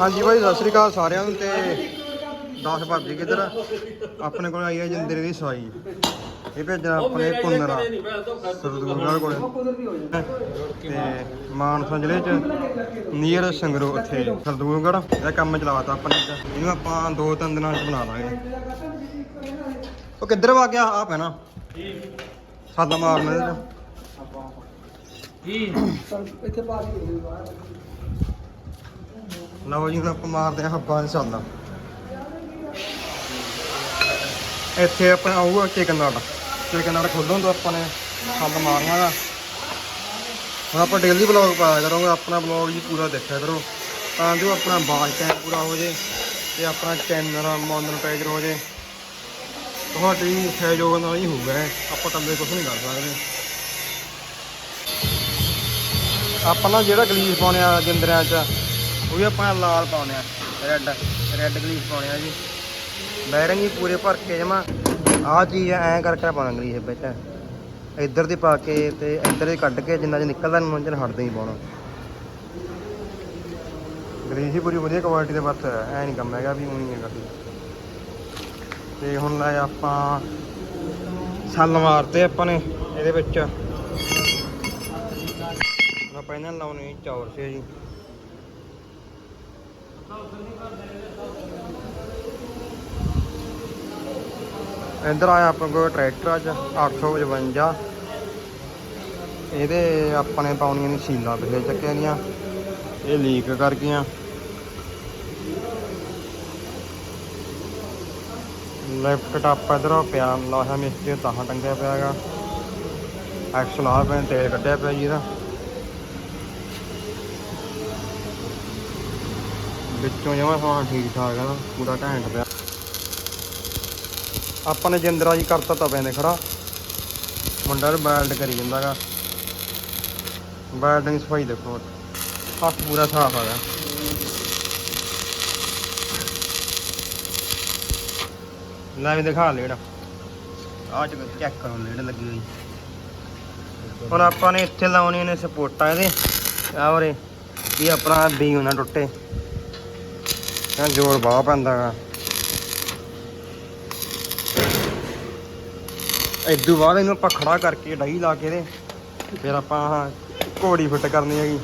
ਹਾਂਜੀ ਭਾਈ ਸਤਿ ਸ੍ਰੀ ਅਕਾਲ ਸਾਰਿਆਂ ਨੂੰ ਤੇ 10 ਭਾਬੀ ਕਿੱਧਰ ਆਪਣੇ ਕੋਲ ਆਈ ਹੈ ਜਿੰਦਰੇ ਦੀ ਸਵਾਈ। ਇਹ ਭੇਜਣਾ ਆਪਣੇ ਕੁੰਨਰਾ ਸਰਦੂਲਗੜ੍ਹ ਕੋਲੇ। ਤੇ ਮਾਨਸਾ ਜ਼ਿਲ੍ਹੇ ਚ ਨੀਅਰ ਸੰਗਰੂ ਉੱਥੇ ਸਰਦੂਲਗੜ੍ਹ ਇਹ ਕੰਮ ਚਲਾਤਾ ਆਪਣੇ ਇਹਨੂੰ ਆਪਾਂ ਦੋ ਤਿੰਨ ਦਿਨਾਂ ਚ ਬਣਾ ਲਾਂਗੇ ਉਹ ਕਿੱਧਰ ਵਾ ਗਿਆ? ਆ ਪੈਣਾ। ਸਾਦਾ ਮਾਰਨਾ ਇਹਦੇ ਚ। ਇੱਥੇ ਪਾ ਦੀ ਲਓ ਜੀ ਹੁਣ ਆਪਾਂ ਮਾਰਦੇ ਹਾਂ ਹੱਬਾਂ ਇਨਸ਼ਾਅੱਲਾ ਇੱਥੇ ਆਪਣਾ ਆਊਗਾ ਚਿਕਨ ਨਾਟ ਚਿਕਨ ਨਾਟ ਖੋਲਣ ਤੋਂ ਆਪਾਂ ਨੇ ਹੱਬ ਮਾਰਨਾ ਗਾ ਹੁਣ ਆਪਾਂ ਡੇਲੀ ਵਲੌਗ ਪਾਇਆ ਕਰਾਂਗੇ, ਆਪਣਾ ਵਲੌਗ ਜੀ ਪੂਰਾ ਦੇਖਿਆ ਕਰੋ। ਤਾਂ ਜੋ ਆਪਣਾ ਬਾਜ ਟਾਈਮ ਪੂਰਾ ਹੋ ਜੇ ਤੇ ਆਪਣਾ ਚੈਨਲ ਮੋਨਟਾਈਜ਼ਰ ਹੋ ਜੇ। ਤੁਹਾਡੀ ਸਹਿਯੋਗ ਨਾਲ ਹੀ ਹੋਊਗਾ ਇਹ। ਆਪਾਂ ਕੱਲੇ ਕੁਝ ਨਹੀਂ ਕਰ ਸਕਦੇ। ਆਪਾਂ ਨਾ ਜਿਹੜਾ ਗਲੀਸ ਪਾਉਣੇ ਆ ਜਿੰਦਰਿਆਂ 'ਚ ਉਹ ਵੀ ਆਪਾਂ ਲਾਲ ਪਾਉਣੇ ਆ ਰੈੱਡ ਰੈੱਡ ਗਲੀਸ ਪਾਉਣੇ ਆ ਜੀ। ਬੈਰਿੰਗ ਹੀ ਪੂਰੇ ਭਰ ਕੇ ਜਮਾ। ਆਹ ਚੀਜ਼ ਐਂ ਕਰਕੇ ਪਾਉਣਾ ਗਲੀਸ ਵਿੱਚ। ਇੱਧਰ ਦੀ ਪਾ ਕੇ ਤੇ ਇੱਧਰ ਦੀ ਕੱਢ ਕੇ ਜਿੰਨਾ ਚ ਨਿਕਲਦਾ ਨੂੰ ਉਹਨਾਂ ਹਟਦੇ ਹੀ ਪਾਉਣਾ। ਗਲੀਸ ਹੀ ਪੂਰੀ ਵਧੀਆ ਕੁਆਲਿਟੀ ਦੇ ਵਰਤ ਐ ਨਹੀਂ ਕੰਮ ਹੈਗਾ ਵੀ ਉਣੀ ਹੈਗਾ ਸੀ ਤੇ ਹੁਣ ਲੈ ਆਪਾਂ ਛੱਲ ਮਾਰਤੇ ਆਪਾਂ ਨੇ ਇਹਦੇ ਵਿੱਚ। ਆਪਾਂ ਇਹਨਾਂ ਨੂੰ ਲਾਉਣੇ ਚੌਰ ਸੇ ਜੀ। ਇੱਧਰ ਆਇਆ ਆਪਣੇ ਕੋਲ ਟਰੈਕਟਰ ਅੱਜ 855 ਇਹਦੇ ਆਪਣੇ ਪਾਉਣੀਆਂ ਨੇ ਸੀਲਾਂ ਪਿਛਲੇ ਚੱਕਿਆਂ ਦੀਆਂ, ਇਹ ਲੀਕ ਕਰ ਗਈਆਂ ਲੈਫਟ ਟਾਪ ਇਧਰ ਪਿਆ, ਲਾਹਾ ਮਿਸਤਰੀ ਤਾਂ ਟੰਗਿਆ ਪਿਆ ਹੈਗਾ। ਐਕਸਲ ਆ ਪੈਣ ਤੇਲ ਕੱਢਿਆ ਪਿਆ ਜੀ ਇਹਦਾ। ਵਿੱਚੋਂ ਜਮਾ ਸਮਾਨ ਠੀਕ ਠਾਕ ਹੈ ਪੂਰਾ ਘੈਂਟ ਪਿਆ। ਆਪਾਂ ਨੇ ਜਿੰਦਰਾ ਜੀ ਕਰਤਾ ਤਾਂ ਪੈਂਦੇ ਖੜਾ। ਮੁੰਡਾ ਬੈਲਡ ਕਰੀ ਜਾਂਦਾਗਾ ਬੈਲਡਿੰਗ ਸਫ਼ਾਈ ਦੇਖੋ ਹੱਥ ਪੂਰਾ ਸਾਫ਼ ਆ ਗਿਆ ਲੈ ਵੀ ਦਿਖਾ ਲੈੜਾ। ਆ ਚ ਚੈੱਕ ਕਰੋ ਲੈੜ ਲੱਗੀ ਹੋਈ। ਹੁਣ ਆਪਾਂ ਨੇ ਇੱਥੇ ਲਾਉਣੀ ਨੇ ਸਪੋਰਟਾਂ ਇਹਦੇ। ਆ ਵਰੇ ਇਹ ਆਪਣਾ ਬੀ ਨਾ ਟੁੱਟੇ। ਇਹ ਜ਼ੋਰ ਬਾਹ ਪੈਂਦਾ ਗਾ। ਇਦੋਂ ਬਾਅਦ ਇਹਨੂੰ ਆਪਾਂ ਖੜਾ ਕਰਕੇ ਡਾਈ ਲਾ ਕੇ ਇਹਦੇ ਫਿਰ ਆਪਾਂ ਘੋੜੀ ਫਿੱਟ ਕਰਨੀ ਹੈਗੀ।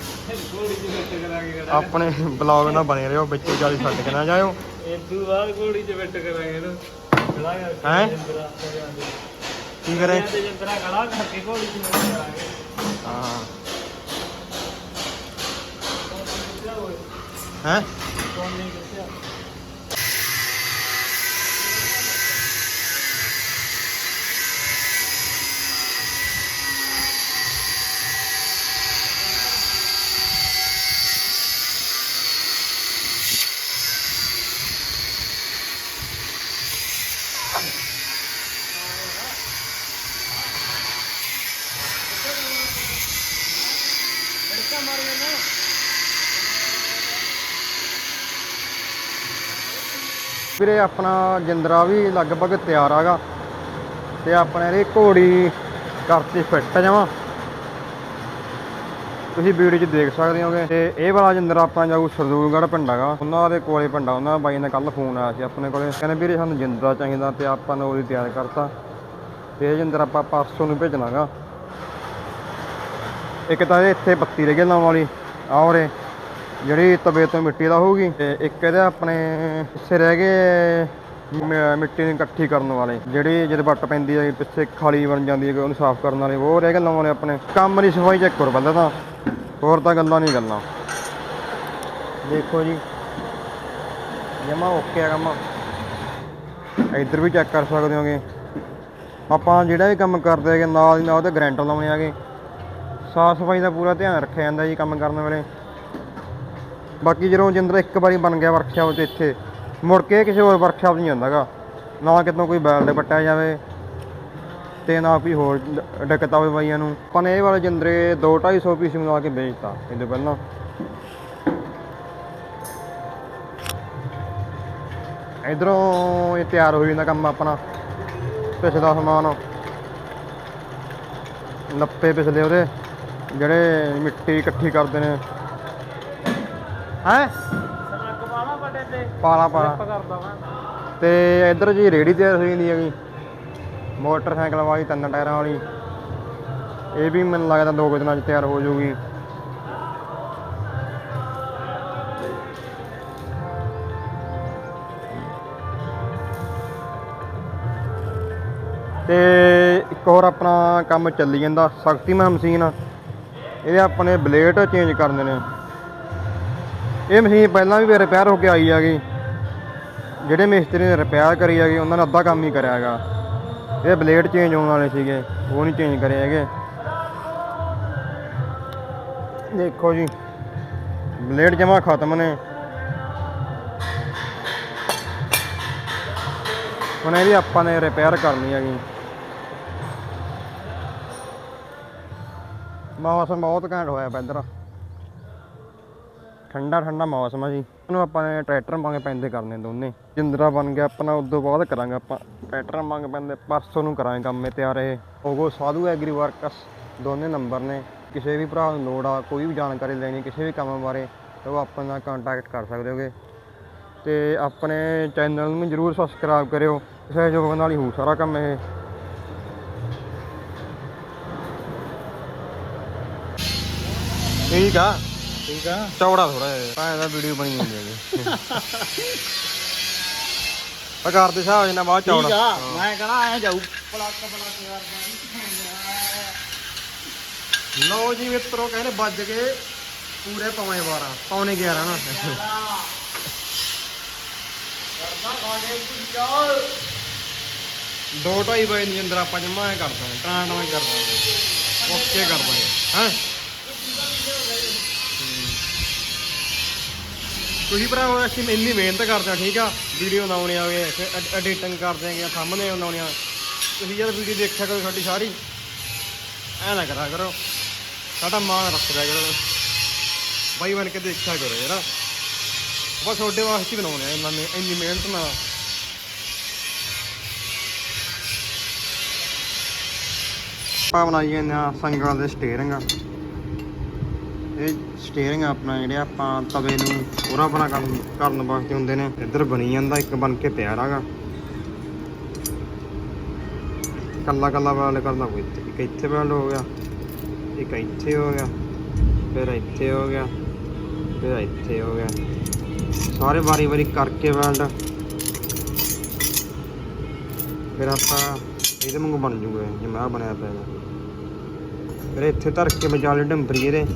ਆਪਣੇ ਬਲੌਗ ਨਾਲ ਬਣੇ ਰਹੋ ਵਿੱਚੋਂ ਜਾਲੀ ਛੱਡ ਕੇ ਨਾ ਜਾਇਓ। ਇਦੋਂ ਬਾਅਦ ਘੋੜੀ 'ਚ ਬਿੱਟ ਕਰਾਂਗੇ ਇਹਨੂੰ। ਖੜਾ ਕਰਕੇ ਹੈਂ? ਜਿੰਦਰਾ ਕੀ ਕਰੇ? ਜਿੰਦਰਾ ਖੜਾ ਕਰਕੇ ਘੋੜੀ 'ਚ ਬਿੱਟ ਕਰਾਂਗੇ। ਹਾਂ। ਹੈ ਕੌਣ ਨਹੀਂ ਦੱਸਿਆ ਵੀਰੇ ਆਪਣਾ ਜਿੰਦਰਾ ਵੀ ਲਗਭਗ ਤਿਆਰ ਆਗਾ ਤੇ ਆਪਣੇ ਇਹ ਘੋੜੀ ਕਰਤੀ ਫਿੱਟ ਜਾਵਾਂ ਤੁਸੀਂ ਵੀਡੀਓ 'ਚ ਦੇਖ ਸਕਦੇ ਹੋਗੇ। ਤੇ ਇਹ ਵਾਲਾ ਜਿੰਦਰਾ ਆਪਣਾ ਜਾਊ ਸਰਦੂਲਗੜ੍ਹ ਪਿੰਡ ਹੈਗਾ। ਉਹਨਾਂ ਦੇ ਕੋਲੇ ਪਿੰਡ ਉਹਨਾਂ ਦਾ ਬਾਈ ਨੇ ਕੱਲ ਫੋਨ ਆਇਆ ਸੀ ਆਪਣੇ ਕੋਲੇ। ਕਹਿੰਦੇ ਵੀਰੇ ਸਾਨੂੰ ਜਿੰਦਰਾ ਚਾਹੀਦਾ ਤੇ ਆਪਾਂ ਨੇ ਉਹਦੀ ਤਿਆਰ ਕਰਤਾ। ਤੇ ਇਹ ਜਿੰਦਰ ਆਪਾਂ ਪਰਸੋਂ ਨੂੰ ਭੇਜਣਾਗਾ ਇੱਕ ਤਾਂ ਇੱਥੇ ਬੱਤੀ ਰਹਿ ਗਈ ਲਾਉਣ ਵਾਲੀ। ਆਹ ਉਰੇ। ਜਿਹੜੀ ਤਵੇ ਤੋਂ ਮਿੱਟੀ ਦਾ ਹੋਊਗੀ ਤੇ ਇੱਕ ਇਹਦੇ ਆਪਣੇ ਪਿੱਛੇ ਰਹਿ ਗਏ ਮਿੱਟੀ ਨੂੰ ਇਕੱਠੀ ਕਰਨ ਵਾਲੇ। ਜਿਹੜੀ ਜਦ ਵੱਟ ਪੈਂਦੀ ਹੈ ਪਿੱਛੇ ਖਾਲੀ ਬਣ ਜਾਂਦੀ ਹੈ ਉਹਨੂੰ ਸਾਫ਼ ਕਰਨ ਵਾਲੇ। ਉਹ ਰਹਿ ਗਏ ਲਾਉਣ ਵਾਲੇ ਆਪਣੇ। ਕੰਮ ਦੀ ਸਫ਼ਾਈ ਚੈੱਕ ਕਰੋ ਪਹਿਲਾਂ ਤਾਂ। ਹੋਰ ਤਾਂ ਗੱਲਾਂ ਨਹੀਂ ਗੱਲਾਂ। ਦੇਖੋ ਜੀ। ਜਮਾ ਓਕੇ ਆ ਕੰਮ। ਇੱਧਰ ਵੀ ਚੈੱਕ ਕਰ ਸਕਦੇ ਹੋਗੇ। ਆਪਾਂ ਜਿਹੜਾ ਵੀ ਕੰਮ ਕਰਦੇ ਹੈਗੇ, ਨਾਲ ਦੀ ਨਾਲ ਉਹਦੇ ਗਰੰਟਰ ਲਾਉਣੇ ਆਗੇ ਸਾਫ਼ ਸਫ਼ਾਈ ਦਾ ਪੂਰਾ ਧਿਆਨ ਰੱਖਿਆ ਜਾਂਦਾ ਜੀ ਕੰਮ ਕਰਨ ਵੇਲੇ। ਬਾਕੀ ਜਦੋਂ ਜਿੰਦਰ ਇੱਕ ਵਾਰੀ ਬਣ ਗਿਆ ਵਰਕਸ਼ਾਪ 'ਚ ਇੱਥੇ, ਮੁੜ ਕੇ ਕਿਸੇ ਹੋਰ ਵਰਕਸ਼ਾਪ 'ਚ ਨਹੀਂ ਜਾਂਦਾਗਾ ਨਾ ਕਿਤੋਂ ਕੋਈ ਬੈਲ ਦੇ ਪੱਟਿਆ ਜਾਵੇ ਤੇ ਨਾ ਕੋਈ ਹੋਰ ਡ- ਦਿੱਕਤ ਆਵੇ ਬਾਈਆਂ ਨੂੰ। ਆਪਾਂ ਨੇ ਇਹ ਵਾਲੇ ਜਿੰਦਰੇ 2 250 ਪੀਸ ਮੰਗਾ ਕੇ ਵੇਚਤਾ ਇਹਦੇ ਪਹਿਲਾਂ। ਇਧਰੋਂ ਇਹ ਤਿਆਰ ਹੋ ਜਾਂਦਾ ਕੰਮ ਆਪਣਾ, ਪਿਛਲਾ ਸਮਾਨ। ਲੱਪੇ ਪਿਛਲੇ ਉਹਦੇ, ਜਿਹੜੇ ਮਿੱਟੀ ਇਕੱਠੀ ਕਰਦੇ ਨੇ। ਹੈ? ਸੜਕ ਟੇਡੇ ਪਾਲਾ ਪਾਲਾ। ਕਰਦਾ ਮੈਂ ਤੇ ਇੱਧਰ ਜੀ ਰੇੜੀ ਤਿਆਰ ਹੋਈ ਜਾਂਦੀ ਹੈਗੀ। ਮੋਟਰਸਾਈਕਲ ਵਾਲੀ, ਤਿੰਨ ਟਾਇਰਾਂ ਵਾਲੀ। ਇਹ ਵੀ ਮੈਨੂੰ ਲੱਗਦਾ ਦੋ ਕੁ ਦਿਨਾਂ 'ਚ ਤਿਆਰ ਹੋ ਜਾਊਗੀ। ਤੇ ਇੱਕ ਹੋਰ ਆਪਣਾ ਕੰਮ ਚੱਲੀ ਜਾਂਦਾ ਸ਼ਕਤੀਮਾਨ ਮਸ਼ੀਨ। ਇਹਦੇ ਆਪਣੇ ਬਲੇਡ ਚੇਂਜ ਕਰਨੇ ਨੇ। ਇਹ ਮਸ਼ੀਨ ਪਹਿਲਾਂ ਵੀ ਰਿਪੇਅਰ ਹੋ ਕੇ ਆਈ ਹੈਗੀ। ਜਿਹੜੇ ਮਿਸਤਰੀ ਨੇ ਰਿਪੇਅਰ ਕਰੀ ਹੈਗੀ, ਉਹਨਾਂ ਨੇ ਅੱਧਾ ਕੰਮ ਹੀ ਕਰਿਆ ਹੈਗਾ। ਇਹ ਬਲੇਡ ਚੇਂਜ ਹੋਣ ਵਾਲੇ ਸੀਗੇ, ਉਹ ਨਹੀਂ ਚੇਂਜ ਕਰੇ ਹੈਗੇ। ਦੇਖੋ ਜੀ ਬਲੇਡ ਜਮਾ ਖਤਮ ਨੇ। ਹੁਣ ਇਹਦੀ ਆਪਾਂ ਨੇ ਰਿਪੇਅਰ ਕਰਨੀ ਹੈਗੀ। ਮੌਸਮ ਬਹੁਤ ਘੈਂਟ ਹੋਇਆ ਪਿਆ ਠੰਡਾ ਠੰਡਾ ਮੌਸਮ ਆ ਜੀ। ਉਹਨੂੰ ਆਪਾਂ ਨੇ ਟਰੈਕਟਰ ਮੰਗ ਪੈਂਦੇ ਕਰਨੇ ਦੋਨੇ। ਜਿੰਦਰਾ ਬਣ ਗਿਆ ਆਪਣਾ, ਉਦੋਂ ਬਾਅਦ ਕਰਾਂਗੇ ਆਪਾਂ। ਟਰੈਕਟਰ ਮੰਗ ਪੈਂਦੇ, ਪਰਸੋਂ ਨੂੰ ਕਰਾਂਗੇ ਕੰਮ ਇਹ ਤਿਆਰ ਇਹ। ਹੋਗੋ ਸਾਧੂ ਐਗਰੀ ਵਰਕਸ ਦੋਨੇ ਨੰਬਰ ਨੇ। ਕਿਸੇ ਵੀ ਭਰਾ ਨੂੰ ਲੋੜ ਆ, ਕੋਈ ਵੀ ਜਾਣਕਾਰੀ ਲੈਣੀ, ਕਿਸੇ ਵੀ ਕੰਮ ਬਾਰੇ, ਤਾਂ ਉਹ ਆਪਾਂ ਨਾਲ ਕੰਟੈਕਟ ਕਰ ਸਕਦੇ ਹੋਗੇ। ਤੇ ਆਪਣੇ ਚੈਨਲ ਨੂੰ ਜਰੂਰ ਸਬਸਕ੍ਰਾਈਬ ਕਰਿਓ। ਸਹਿਯੋਗ ਨਾਲ ਹੀ ਹੋਊ ਸਾਰਾ ਕੰਮ ਇਹ। ਠੀਕ ਆ। ਠੀਕ ਆ? ਚੌੜਾ ਥੋੜਾ ਜਿਹਾ। ਭਾਵੇਂ ਦਾ ਵੀਡੀਓ ਬਣੀ ਹੁੰਦੀ ਹੈਗੀ ਪਕਾਰ ਦੇ ਹਿਸਾਬ ਨਾਲ ਬਹੁਤ ਚੌੜਾ। ਆ ਮੈਂ ਕਹਣਾ ਐ ਜਾਊ। ਪਲੱਕ ਪਲੱਕ ਕਰਦਾ ਲਓ ਜੀ ਮਿੱਤਰੋ ਕਹਿੰਦੇ ਵੱਜ ਗਏ ਪੂਰੇ ਪੌਣੇ 12 ਪੌਣੇ 11 ਨਾ। ਦੋ ਢਾਈ ਵਜੇ ਦੀ ਅੰਦਰ ਆਪਾਂ ਜਮਾ ਐ ਕਰ ਦਾਂਗੇ ਟਰਾਂ ਟਰਾਂ ਕਰ ਦਾਂਗੇ। ਓਕੇ ਕਰ ਦਾਂਗੇ ਹਾਂ? ਤੁਸੀਂ ਭਰਾਵੋ, ਅਸੀਂ ਇੰਨੀ ਮਿਹਨਤ ਕਰਦੇ ਆ, ਠੀਕ ਆ? ਵੀਡੀਓ ਬਣਾਉਣੀ ਆਵੇ ਐਡੀਟਿੰਗ ਕਰਦੇ ਆਂਗੇ ਸਾਹਮਣੇ ਬਣਾਉਣੀ ਆ ਤੁਸੀਂ ਯਾਰ ਵੀਡੀਓ ਦੇਖਿਆ ਕਰੋ ਸਾਡੀ ਸਾਰੀ, ਐ ਨਾ ਕਰਾ ਕਰੋ। ਸਾਡਾ ਮਾਣ ਰੱਖਿਆ ਕਰੋ। ਬਾਈ ਬਣ ਕੇ ਦੇਖਿਆ ਕਰੋ ਯਾਰ। ਬਸ ਤੁਹਾਡੇ ਵਾਸਤੇ ਬਣਾਉਣੇ ਆ ਇੰਨਾ ਮਿਹ- ਇੰਨੀ ਮਿਹਨਤ ਨਾਲ। ਆਪਾਂ ਬਣਾਈ ਜਾਂਦੇ ਆ ਦੇ ਸਟੀਅਰਿੰਗ ਇਹ ਸਟੀਅਰਿੰਗ ਆਪਣਾ ਜਿਹੜੇ ਆਪਾਂ ਤਵੇ ਨੂੰ ਪੂਰਾ ਬਣਾ ਕਰਨ ਕਰਨ ਵਾਸਤੇ ਹੁੰਦੇ ਨੇ। ਇੱਧਰ ਬਣੀ ਜਾਂਦਾ ਇੱਕ ਬਣ ਕੇ ਪਿਆ ਹੈਗਾ ਕੱਲਾ ਕੱਲਾ ਵੈਲਡ ਕਰਨਾ ਕੋਈ ਇੱਥੇ- ਇੱਕ ਇੱਥੇ ਵੈਲਡ ਹੋ ਗਿਆ ਇੱਕ ਇੱਥੇ ਹੋ ਗਿਆ ਫਿਰ ਇੱਥੇ ਹੋ ਗਿਆ ਫਿਰ ਇੱਥੇ ਹੋ ਗਿਆ। ਸਾਰੇ ਵਾਰੀ ਵਾਰੀ ਕਰਕੇ ਵੈਲਡ ਫਿਰ ਆਪਾਂ ਇਹਦੇ ਵਾਂਗੂ ਬਣ ਜੂਗਾ ਇਹ, ਜਿਵੇਂ ਆਹ ਬਣਿਆ ਪਿਆ। ਹੈਗਾ। ਫਿਰ ਇੱਥੇ ਧਰ ਕੇ ਵਿਚਾਲੇ ਡੰਬਰੀ ਇਹਦੇ।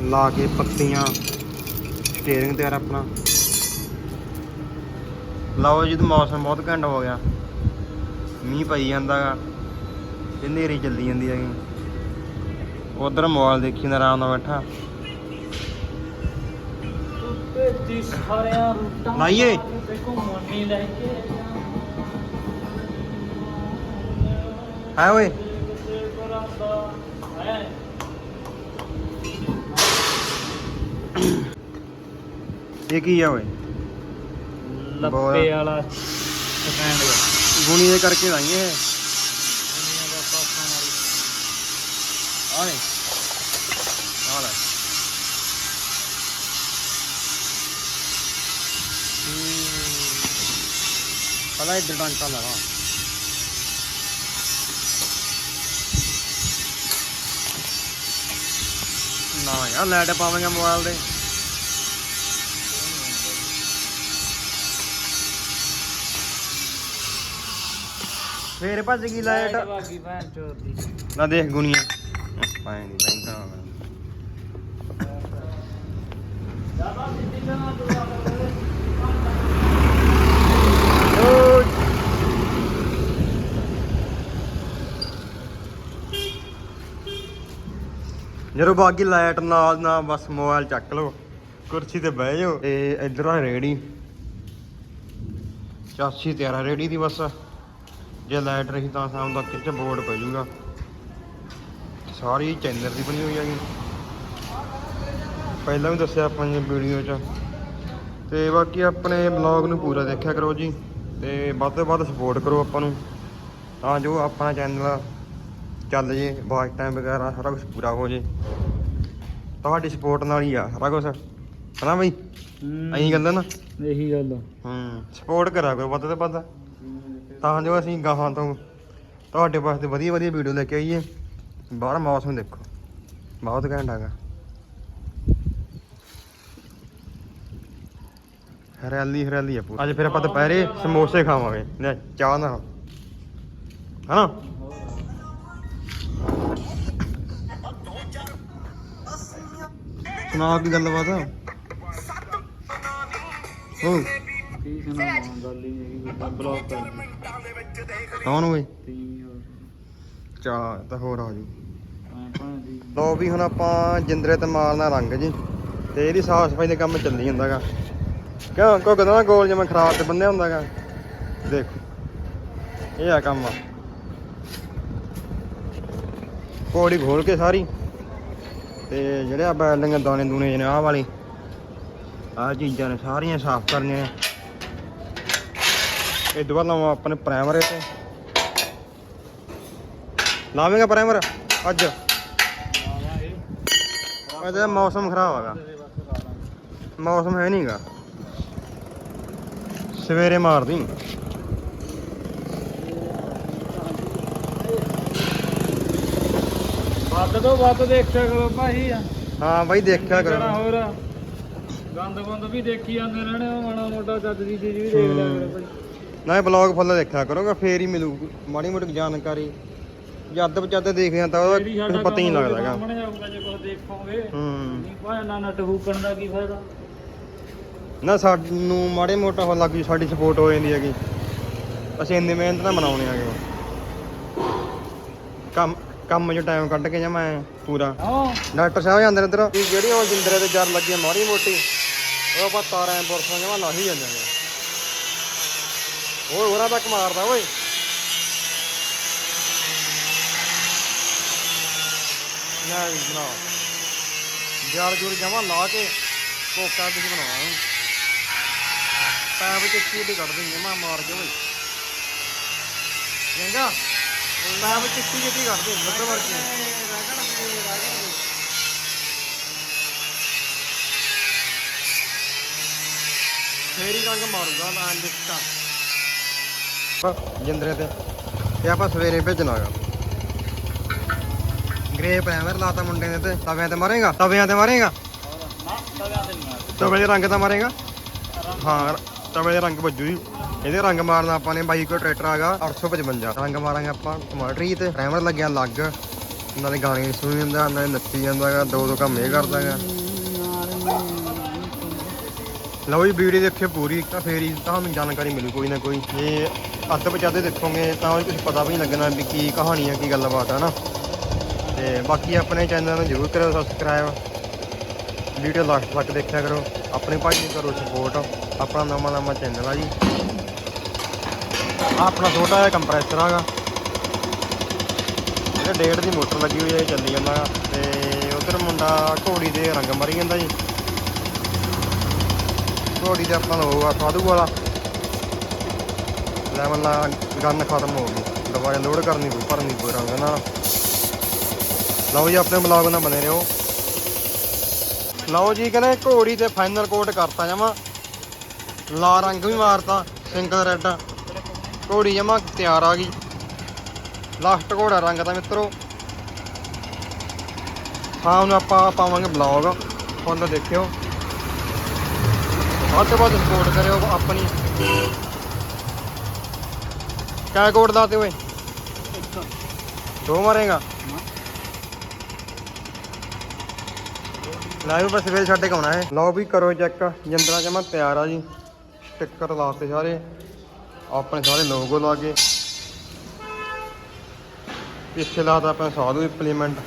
ਲਾ ਕੇ ਪੱਤੀਆਂ ਸਟੀਅਰਿੰਗ ਤਿਆਰ ਆਪਣਾ। ਲਓ ਜੀ ਤੇ ਮੌਸਮ ਬਹੁਤ ਘੈਂਟ ਹੋ ਗਿਆ। ਮੀਂਹ ਪਈ ਜਾਂਦਾ ਗਾ ਤੇ ਹਨੇਰੀ ਚੱਲੀ ਜਾਂਦੀ ਹੈਗੀ। ਉਧਰ ਮੋਬਾਈਲ ਦੇਖੀ ਜਾਂਦਾ ਆਰਾਮ ਨਾਲ ਬੈਠਾ। ਭੇਜੀ ਸਾਰਿਆਂ ਰੂਟਾਂ ਲਾਈਏ। ਲੈ ਕੇ ਹੈ ਓਏ ਕਿਸੇ ਬਰਾਦਾ ਹੈ ਇਹ ਕੀ ਆ ਓਏ? ਲੱਪੇ ਵਾਲਾ ਸਟੈਂਡ ਗੁਣੀ ਦੇ ਕਰਕੇ ਲਾਈਏ ਦੁਨੀਆ ਦਾ ਪਾਸਾ ਮਾਰੀ। ਆ ਆ ਲੈ। ਪਲਾ ਇੱਧਰ ਡਾਂਟਾ ਲਗਾ ਨਾ ਯਾਰ ਲਾਈਟ ਪਾਵਾਂਗੇ ਮੋਬਾਈਲ ਦੇ ਫੇਰ ਭੱਜ ਗਈ ਲਾਈਟ ਬਾਗੀ ਭੈਣ ਚੋਦ ਦੀ। ਨਾ ਦੇਖ ਗੁਣੀਆਂ। ਪਾਏ ਨਹੀਂ ਬੈਂਕਾਂ ਵਾਲਾ। ਜਦੋਂ ਬਾਕੀ ਲਾਈਟ ਨਾਲ ਨਾ ਬਸ ਮੋਬਾਈਲ ਚੱਕ ਲਓ। ਕੁਰਸੀ ਤੇ ਬਹਿ ਜਾਓ। ਤੇ ਇਧਰ ਆ ਰੇੜੀ। ਚਾਸੀ ਤਿਆਰ ਰੇੜੀ ਦੀ ਬਸ। ਜੇ ਲਾਈਟ ਰਹੀ ਤਾਂ ਸ਼ਾਮ ਤੱਕ ਇੱਥੇ ਬੋਰਡ ਪੈ ਜਾਊਗਾ ਸਾਰੀ ਚੈਨਲ ਦੀ ਬਣੀ ਹੋਈ ਹੈਗੀ ਪਹਿਲਾਂ ਵੀ ਦੱਸਿਆ ਆਪਾਂ ਨੇ ਵੀਡੀਓ 'ਚ। ਤੇ ਬਾਕੀ ਆਪਣੇ ਬਲੌਗ ਨੂੰ ਪੂਰਾ ਦੇਖਿਆ ਕਰੋ ਜੀ। ਤੇ ਵੱਧ ਤੋਂ ਵੱਧ ਸਪੋਰਟ ਕਰੋ ਆਪਾਂ ਨੂੰ। ਤਾਂ ਜੋ ਆਪਣਾ ਚੈਨਲ ਚੱਲ ਜੇ ਵਾਚ ਟਾਈਮ ਵਗੈਰਾ ਸਾਰਾ ਕੁਝ ਪੂਰਾ ਹੋ ਜੇ। ਤੁਹਾਡੀ ਸਪੋਰਟ ਨਾਲ ਹੀ ਆ ਸਾਰਾ ਕੁਝ ਹਨਾ ਬਈ? ਐਂ ਗੱਲ ਨਾ? ਇਹੀ ਗੱਲ ਆ। ਹੂੰ ਸਪੋਰਟ ਕਰਾ ਕਰੋ ਵੱਧ ਤੋਂ ਵੱਧ। ਤਾਂ ਜੋ ਅਸੀਂ ਗਾਹਾਂ ਤੋਂ ਤੁਹਾਡੇ ਵਾਸਤੇ ਵਧੀਆ ਵਧੀਆ ਵੀਡੀਓ ਲੈ ਕੇ ਆਈਏ। ਬਾਹਰ ਮੌਸਮ ਦੇਖੋ। ਬਹੁਤ ਘੈਂਟ ਹੈਗਾ। ਹਰਿਆਲੀ ਹਰਿਆਲੀ ਆ ਪੂਰੀ। ਅੱਜ ਫਿਰ ਆਪਾਂ ਦੁਪਹਿਰੇ ਸਮੋਸੇ ਖਾਵਾਂਗੇ। ਲੈ ਚਾਹ ਨਾਲ। ਹਨਾ? ਸੁਣਾ ਕੀ ਗੱਲਬਾਤ ਹੋ ਕੀ ਸੁਣਾ ਗੱਲ ਹੀ ਨਹੀਂ ਬਲੌਕ ਕਰ ਕੌਣ ਓਏ? ਤੀ ਚਾਹ ਤਾਂ ਹੋਰ ਆ ਜੂ ਐ ਲੋ ਵੀ ਹੁਣ ਆਪਾਂ ਜਿੰਦਰੇ ਤੇ ਮਾਰਨਾ ਰੰਗ ਜੀ ਤੇ ਇਹਦੀ ਸਾਫ਼ ਸਫ਼ਾਈ ਦਾ ਕੰਮ ਚੱਲੀ ਜਾਂਦਾਗਾ। ਕਿਉਂ ਕੋ ਕਦੋਂ ਗੋਲ ਜਿਵੇਂ ਖਰਾਬ ਤੇ ਬੰਨਿਆ ਹੁੰਦਾਗਾ। ਦੇਖੋ ਇਹ ਆ ਕੰਮ ਕੋੜੀ ਘੋਲ ਕੇ ਸਾਰੀ ਤੇ ਜਿਹੜੇ ਆ ਬੈਲਡਿੰਗ ਦਾਣੇ ਦੂਣੇ ਆਹ ਵਾਲੀ ਆਹ ਚੀਜ਼ਾਂ ਨੇ ਸਾਰੀਆਂ ਸਾਫ਼ ਕਰਨੀਆਂ। ਨੇ ਇਹ ਦੁਬਾਰਾ ਲਾਵਾਂ ਆਪਣੇ ਪ੍ਰਾਇਮਰ ਤੇ। ਲਾਵੇਂਗਾ ਪ੍ਰਾਇਮਰ ਅੱਜ। ਇਹਦਾ ਮੌਸਮ ਖਰਾਬ ਹੈਗਾ। ਮੌਸਮ ਹੈ ਨਹੀਂਗਾ ਸਵੇਰੇ ਮਾਰਦੀ। ਵੱਧ ਤੋਂ ਵੱਧ ਦੇਖਿਆ ਕਰੋ ਭਾਈ। ਹਾਂ ਬਾਈ ਦੇਖਿਆ ਕਰੋ। ਹੋਰ ਗੰਦ ਗੁੰਦ ਵੀ ਦੇਖੀ ਜਾਂਦੇ ਰਹਿਣੇ ਮਾੜਾ ਮੋਟਾ ਚੱਜ ਦੀ ਚੀਜ਼ ਵੀ ਦੇਖ ਲਿਆ ਕਰੋ ਭਾਈ। ਨਾ ਇਹ ਬਲੌਗ ਫੁੱਲ ਦੇਖਿਆ ਕਰੋਗਾ ਫੇਰ ਹੀ ਮਿਲੂ ਮਾੜੀ ਮੋਟੀ ਜਾਣਕਾਰੀ। ਜਦ ਬਚਦ ਦੇਖਦੇ ਤਾਂ ਉਹਦਾ ਪਤਾ ਹੀ ਨਹੀਂ ਲੱਗਦਾ ਹੈਗਾ। ਸਾਹਮਣੇ ਆਊਗਾ ਜੇ ਕੁਝ ਦੇਖੋਗੇ ਹੂੰ। ਨਹੀਂ ਭਾਇਆ ਨਾ ਨਟ ਹੂਕਣ ਦਾ ਕੀ ਫਾਇਦਾ? ਨਾ ਸਾਨੂੰ ਮਾੜੇ ਮੋਟਾ ਹੋ ਲੱਗ ਜੂ ਸਾਡੀ ਸਪੋਰਟ ਹੋ ਜਾਂਦੀ ਹੈਗੀ। ਅਸੀਂ ਇੰਨੀ ਮਿਹਨਤ ਨਾਲ ਬਣਾਉਣੇ ਹੈਗੇ। ਕੰਮ ਕੰਮ 'ਚ ਟਾਈਮ ਕੱਢ ਕੇ ਜਾਂ ਮੈਂ ਪੂਰਾ। ਡਾਕਟਰ ਸਾਹਿਬ ਜਾਂਦੇ ਨੇ ਇੱਧਰ। ਜਿਹੜੀ ਉਹ ਜਿੰਦਰੇ ਤੇ ਜਰ ਲੱਗੀ ਆ ਮਾੜੀ ਮੋਟੀ ਉਹ ਆਪਾਂ ਤਾਰਾਂ ਬੁਰਸਾਂ ਜਮਾ ਲਾਹੀ ਜਾਂਦੇ ਨੇ। ਓਏ ਹੋਰਾਂ ਤੱਕ ਮਾਰਦਾ, ਓਏ। ਨਾ ਵੀ ਬਣਾ। ਜਰ ਜੁਰ ਜਮਾ ਲਾ ਕੇ ਕੋਕਾ ਵਿੱਚ ਬਣਾਉਣਾ ਇਹਨੂੰ। ਪੈਪ ਵਿੱਚ ਕੀ ਕੱਢ ਦਿੰਦੇ ਜਮਾ ਮਾਰ ਕੇ ਓਏ। ਚੰਗਾ। ਪੈਪ ਵਿੱਚ ਕੀ ਕੀ ਕੱਢ ਦੇ ਲੱਕੜ ਵਰ ਕੇ ਰੰਗ ਮਾਰੂਗਾ ਲਾਂ ਦਿੱਤਾ ਜਿੰਦਰੇ ਤੇ ਤੇ ਆਪਾਂ ਸਵੇਰੇ ਭੇਜਣਾਗਾ ਗ੍ਰੇ ਪ੍ਰਾਈਮਰ ਲਾਤਾ ਮੁੰਡੇ ਨੇ ਤੇ ਤਵਿਆਂ ਤੇ ਮਾਰੇਗਾ, ਤਵਿਆਂ ਤੇ ਮਾਰੇਗਾ। ਤਵੇ ਦੇ ਰੰਗ ਤਾਂ ਮਾਰੇਗਾ। ਹਾਂ, ਤਵੇ ਦੇ ਰੰਗ ਵੱਜੂ ਜੀ। ਇਹਦੇ ਰੰਗ ਮਾਰਨਾ ਆਪਾਂ ਨੇ ਬਾਈ ਕੋ ਟਰੈਕਟਰ ਆਗਾ 855 ਰੰਗ ਮਾਰਾਂਗੇ ਆਪਾਂ ਟਮਾਟਰੀ ਤੇ। ਪ੍ਰਾਈਮਰ ਲੱਗਿਆ ਲੱਗ। ਨਾਲੇ ਗਾਣੇ ਸੁਣੀ ਜਾਂਦਾ, ਨਾਲੇ ਨੱਚੀ ਜਾਂਦਾਗਾ ਦੋ ਦੋ ਕੰਮ ਇਹ ਕਰਦਾਗਾ ਲਓ ਜੀ, ਵੀਡੀਓ ਦੇਖਿਓ ਪੂਰੀ, ਤਾਂ ਫੇਰ ਹੀ ਤੁਹਾਨੂੰ ਜਾਣਕਾਰੀ ਮਿਲੂ ਕੋਈ ਨਾ ਕੋਈ। ਜੇ ਅੱਧ ਪਚਾਦੇ ਦੇਖੋਗੇ, ਤਾਂ ਕੁਝ ਪਤਾ ਵੀ ਨਹੀਂ ਲੱਗਣਾ ਵੀ ਕੀ ਕਹਾਣੀ ਆ, ਕੀ ਗੱਲਬਾਤ ਹੈ ਨਾ ਤੇ ਬਾਕੀ ਆਪਣੇ ਚੈਨਲ ਨੂੰ ਜ਼ਰੂਰ ਕਰਿਓ ਸਬਸਕ੍ਰਾਈਬ ਵੀਡੀਓ ਲਾਸਟ ਤੱਕ ਦੇਖਿਆ ਕਰੋ। ਆਪਣੇ ਭਾਈ ਨੂੰ ਕਰੋ ਸਪੋਰਟ ਆਪਣਾ ਨਵਾਂ ਨਵਾਂ ਚੈਨਲ ਆ ਜੀ। ਆਪਣਾ ਛੋਟਾ ਜਿਹਾ ਕੰਪਰੈਸਰ ਆਗਾ। ਇਹ ਡੇਢ ਦੀ ਮੋਟਰ ਲੱਗੀ ਹੋਈ ਹੈ ਚੱਲੀ ਜਾਂਦਾ ਗਾ। ਤੇ ਉਧਰ ਮੁੰਡਾ ਘੋੜੀ ਦੇ ਰੰਗ ਮਰੀ ਜਾਂਦਾ ਜੀ। ਘੋੜੀ ਦੇ ਆਪਣਾ ਹੋਊਗਾ ਸਾਧੂ ਵਾਲਾ। ਲੈਵਲ ਨਾਲ ਗਨ ਖਤਮ ਹੋ ਗਈ। ਦੁਬਾਰਾ ਲੋਡ ਕਰਨੀ ਪਊ, ਭਰਨੀ ਪਊ ਰੰਗ ਨਾਲ। ਲਓ ਜੀ, ਆਪਣੇ ਬਲੌਗ ਨਾਲ ਬਨੇ ਰਹੋ। ਲਓ ਜੀ, ਕਹਿੰਦੇ ਘੋੜੀ ਤੇ ਫਾਈਨਲ ਕੋਟ ਕਰਤਾ ਜਮਾ। ਲਾ ਰੰਗ ਵੀ ਮਾਰਤਾ, ਸਿੰਗਲ ਰੈੱਡ ਘੋੜੀ ਜਮਾ ਤਿਆਰ ਆ ਗਈ। ਲਾਸਟ ਘੋੜਾ ਰੰਗ ਦਾ ਮਿੱਤਰੋ। ਸ਼ਾਮ ਨੂੰ ਆਪਾਂ ਪਾਵਾਂਗੇ ਬਲੌਗ ਫੁੱਲ ਦੇਖਿਓ। ਵੱਧ ਤੋਂ ਵੱਧ ਸਪੋਰਟ ਕਰਿਓ ਆਪਣੀ। ਕਿਆ ਕੋਡ ਲਾਤੇ ਓਏ? ਦੋ ਮਾਰੇਗਾ। ਲਾਈਵ ਬਸ ਸਵੇਰੇ ਛੱਡ ਕੇ ਆਉਣਾ ਹੈ ਲਓ ਵੀ ਕਰੋ ਚੈੱਕ ਜਿੰਦਰਾ ਜਮਾ ਤਿਆਰ ਆ ਜੀ। ਸਟicker ਲਾਤੇ ਸਾਰੇ। ਆਪਣੇ ਸਾਰੇ ਲੋਗੋ ਲਾ ਕੇ। ਪਿੱਛੇ ਲਾਤਾ ਆਪਾਂ ਸਾਧੂ ਇੰਪਲੀਮੈਂਟ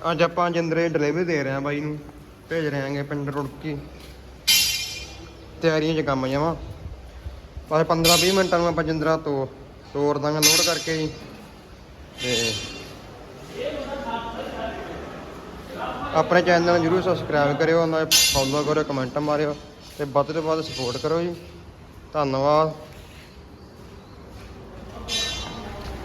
ਅੱਜ ਆਪਾਂ ਜਿੰਦਰੇ ਡਿਲੀਵਰੀ ਦੇ ਰਹੇ ਹਾਂ ਬਾਈ ਨੂੰ। ਭੇਜ ਰਹੇ ਹਾਂਗੇ ਪਿੰਡ ਰੁੜਕੀ। ਤਿਆਰੀਆਂ 'ਚ ਕੰਮ ਜਾਵਾਂ ਬਸ 15 20 ਮਿੰਟਾਂ ਨੂੰ ਆਪਾਂ ਜਿੰਦਰਾ ਤੋਂ ਤੋਰ ਦਾਂਗੇ ਲੋਡ ਕਰਕੇ ਜੀ। ਤੇ ਆਪਣੇ ਚੈਨਲ ਨੂੰ ਜਰੂਰ ਸਬਸਕ੍ਰਾਈਬ ਕਰਿਓ ਨਾਲ ਫੋਲੋ ਕਰਿਓ ਕਮੈਂਟ ਮਾਰਿਓ ਤੇ ਵੱਧ ਤੋਂ ਵੱਧ ਸਪੋਰਟ ਕਰੋ ਜੀ। ਧੰਨਵਾਦ।